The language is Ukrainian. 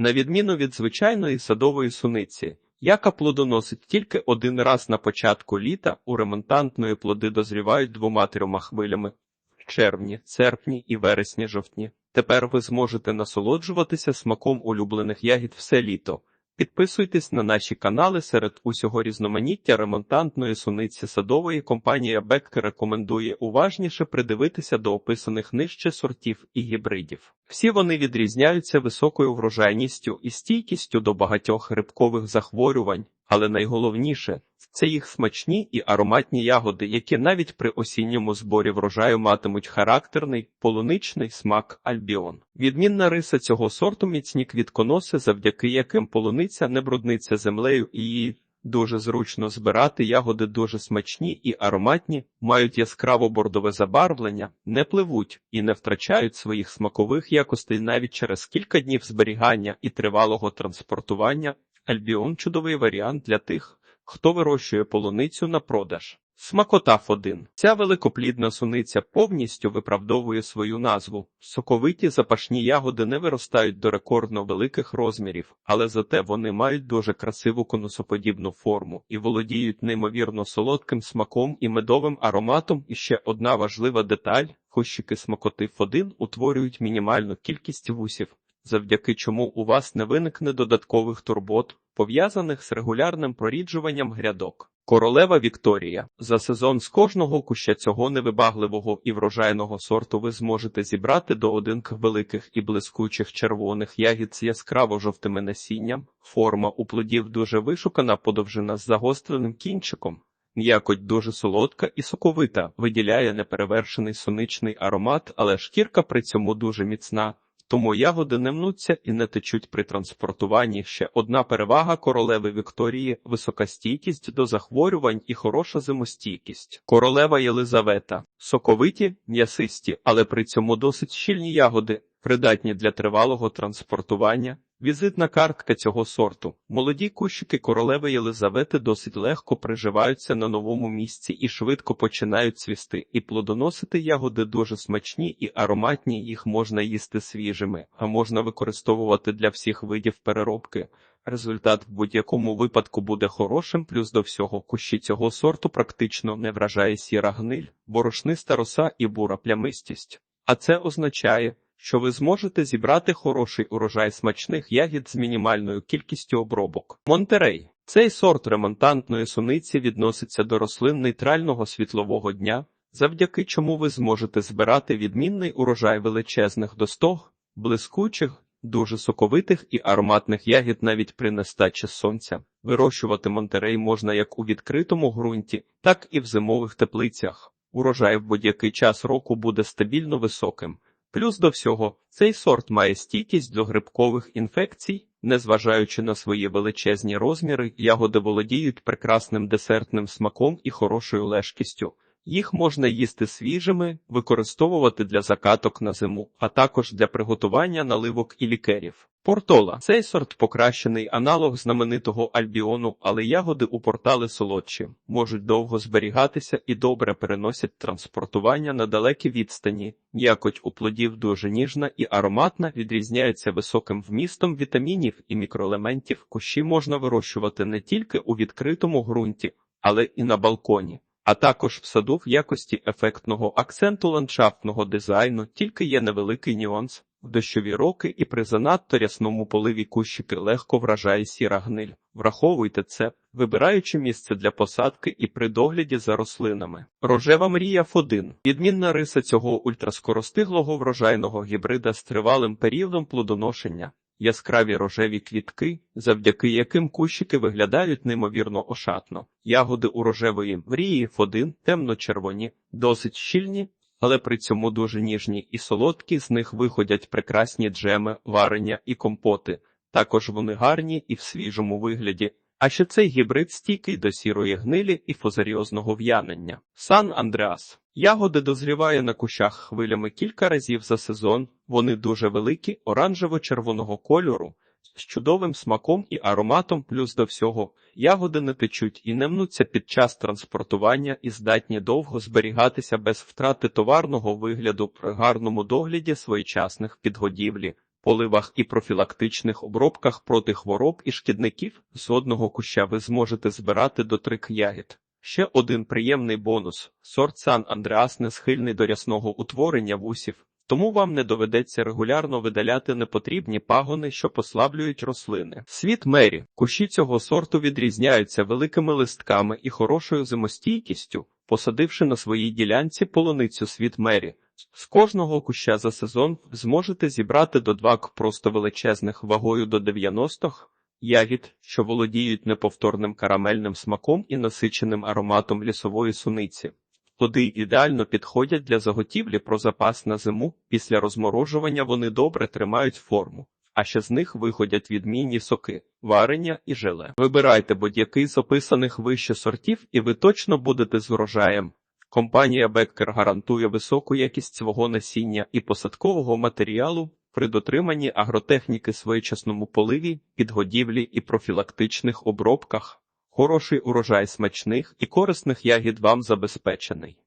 На відміну від звичайної садової суниці, яка плодоносить тільки один раз на початку літа, у ремонтантної плоди дозрівають двома-трьома хвилями в червні, серпні і вересні-жовтні. Тепер ви зможете насолоджуватися смаком улюблених ягід все літо. Підписуйтесь на наші канали серед усього різноманіття ремонтантної суниці садової компанія Бек рекомендує уважніше придивитися до описаних нижче сортів і гібридів. Всі вони відрізняються високою врожайністю і стійкістю до багатьох грибкових захворювань, але найголовніше це їх смачні і ароматні ягоди, які навіть при осінньому зборі врожаю матимуть характерний полуничний смак альбіон. Відмінна риса цього сорту міцні квітконоси, завдяки яким полуниця не брудниться землею і її дуже зручно збирати. Ягоди дуже смачні і ароматні, мають яскраво бордове забарвлення, не пливуть і не втрачають своїх смакових якостей навіть через кілька днів зберігання і тривалого транспортування. Альбіон чудовий варіант для тих, хто вирощує полуницю на продаж. Смакота 1 Ця великоплідна суниця повністю виправдовує свою назву. Соковиті запашні ягоди не виростають до рекордно великих розмірів, але зате вони мають дуже красиву конусоподібну форму і володіють неймовірно солодким смаком і медовим ароматом. І ще одна важлива деталь: кущики смакоти 1 утворюють мінімальну кількість вусів, завдяки чому у вас не виникне додаткових турбот, пов'язаних з регулярним проріджуванням грядок. Королева Вікторія. За сезон з кожного куща цього невибагливого і врожайного сорту ви зможете зібрати до одинк великих і блискучих червоних ягід з яскраво жовтими насінням. Форма у плодів дуже вишукана, подовжена з загостреним кінчиком. М'якоть дуже солодка і соковита, виділяє неперевершений соничний аромат, але шкірка при цьому дуже міцна. Тому ягоди не мнуться і не течуть при транспортуванні. Ще одна перевага королеви Вікторії висока стійкість до захворювань і хороша зимостійкість. Королева Єлизавета соковиті, м'ясисті, але при цьому досить щільні ягоди, придатні для тривалого транспортування. Візитна картка цього сорту. Молоді кущики королеви Єлизавети досить легко приживаються на новому місці і швидко починають цвісти, і плодоносити ягоди дуже смачні і ароматні, їх можна їсти свіжими, а можна використовувати для всіх видів переробки. Результат в будь-якому випадку буде хорошим, плюс до всього кущі цього сорту практично не вражає сіра гниль, борошниста роса і бура плямистість. А це означає, що ви зможете зібрати хороший урожай смачних ягід з мінімальною кількістю обробок. Монтерей цей сорт ремонтантної суниці відноситься до рослин нейтрального світлового дня, завдяки чому ви зможете збирати відмінний урожай величезних достог, блискучих, дуже соковитих і ароматних ягід навіть при нестачі сонця. Вирощувати монтерей можна як у відкритому ґрунті, так і в зимових теплицях. Урожай в будь-який час року буде стабільно високим. Плюс до всього, цей сорт має стійкість до грибкових інфекцій, незважаючи на свої величезні розміри, ягоди володіють прекрасним десертним смаком і хорошою лежкістю. Їх можна їсти свіжими, використовувати для закаток на зиму, а також для приготування наливок і лікерів. Портола цей сорт покращений аналог знаменитого альбіону, але ягоди у портали солодші, можуть довго зберігатися і добре переносять транспортування на далекі відстані. Якоть у плодів дуже ніжна і ароматна, відрізняється високим вмістом вітамінів і мікроелементів. Кущі можна вирощувати не тільки у відкритому ґрунті, але і на балконі. А також в саду в якості ефектного акценту ландшафтного дизайну тільки є невеликий нюанс. В дощові роки і при занадто рясному поливі кущики легко вражає сіра гниль. Враховуйте це, вибираючи місце для посадки і при догляді за рослинами. Рожева мрія Ф1 – відмінна риса цього ультраскоростиглого врожайного гібрида з тривалим періодом плодоношення. Яскраві рожеві квітки, завдяки яким кущики виглядають неймовірно ошатно. Ягоди у рожевої мрії Ф1 темно-червоні, досить щільні, але при цьому дуже ніжні і солодкі, з них виходять прекрасні джеми, варення і компоти. Також вони гарні і в свіжому вигляді. А ще цей гібрид стійкий до сірої гнилі і фозаріозного в'янення. Сан Андреас. Ягоди дозріває на кущах хвилями кілька разів за сезон. Вони дуже великі, оранжево-червоного кольору, з чудовим смаком і ароматом, плюс до всього ягоди не течуть і не мнуться під час транспортування і здатні довго зберігатися без втрати товарного вигляду при гарному догляді своєчасних підгодівлі. Поливах і профілактичних обробках проти хвороб і шкідників з одного куща ви зможете збирати до трик ягід. Ще один приємний бонус: сорт Сан Андреас не схильний до рясного утворення вусів, тому вам не доведеться регулярно видаляти непотрібні пагони, що послаблюють рослини. Світ мері кущі цього сорту відрізняються великими листками і хорошою зимостійкістю, посадивши на своїй ділянці полуницю світ мері. З кожного куща за сезон зможете зібрати до два к просто величезних вагою до 90 ягід, що володіють неповторним карамельним смаком і насиченим ароматом лісової суниці. Плоди ідеально підходять для заготівлі про запас на зиму. Після розморожування вони добре тримають форму, а ще з них виходять відмінні соки, варення і желе. Вибирайте будь-який з описаних вище сортів, і ви точно будете з врожаєм. Компанія Беккер гарантує високу якість свого насіння і посадкового матеріалу при дотриманні агротехніки своєчасному поливі, підгодівлі і профілактичних обробках. Хороший урожай смачних і корисних ягід вам забезпечений.